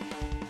วั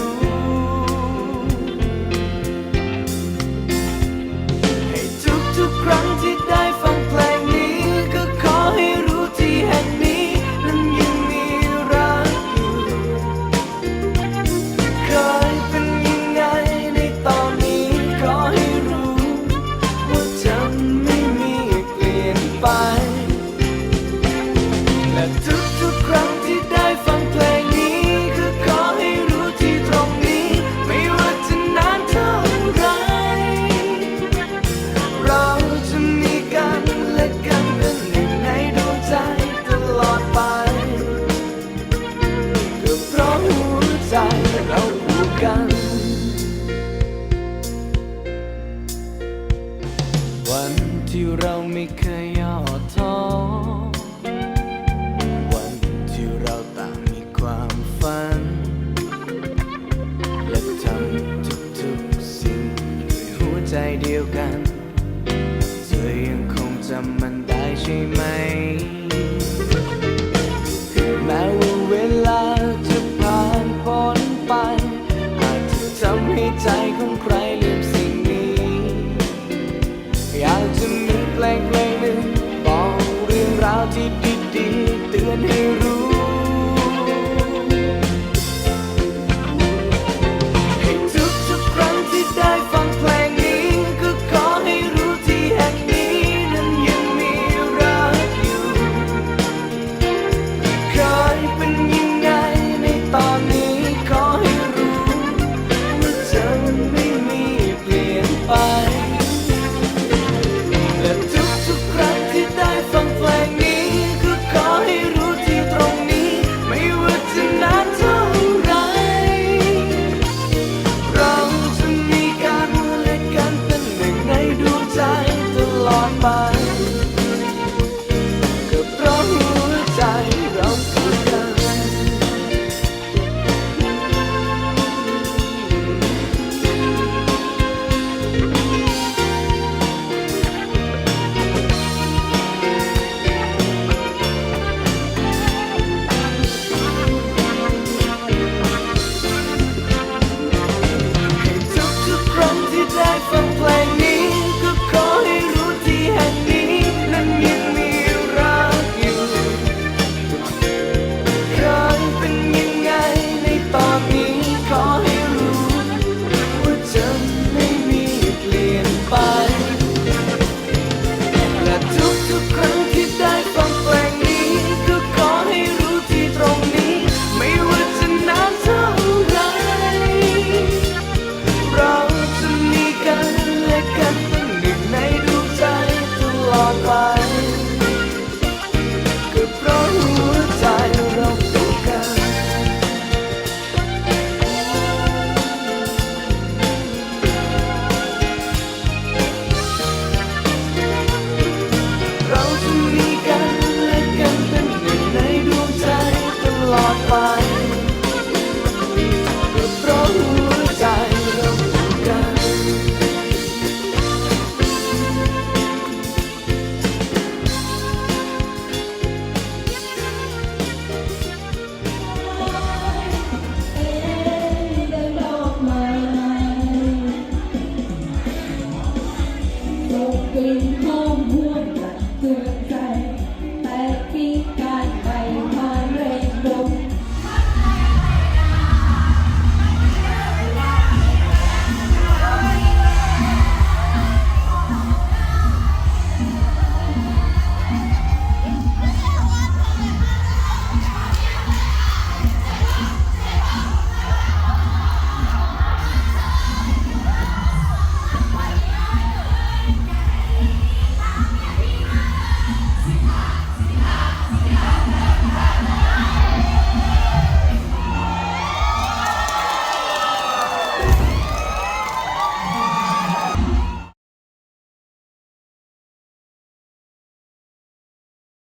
้ ไป และทุกๆครั้งที่ได้ฟังเพลงนี้ก็ขอให้รู้ที่ตรงนี้ ไม่ว่าจะนานเท่าไร เราจะมีกันและกันเป็นหนึ่งในดวงใจตลอดไปก็เพราะหัวใจเราผูกกัน เียวกัน เธอยังคงจำมันได้ใช่ไหม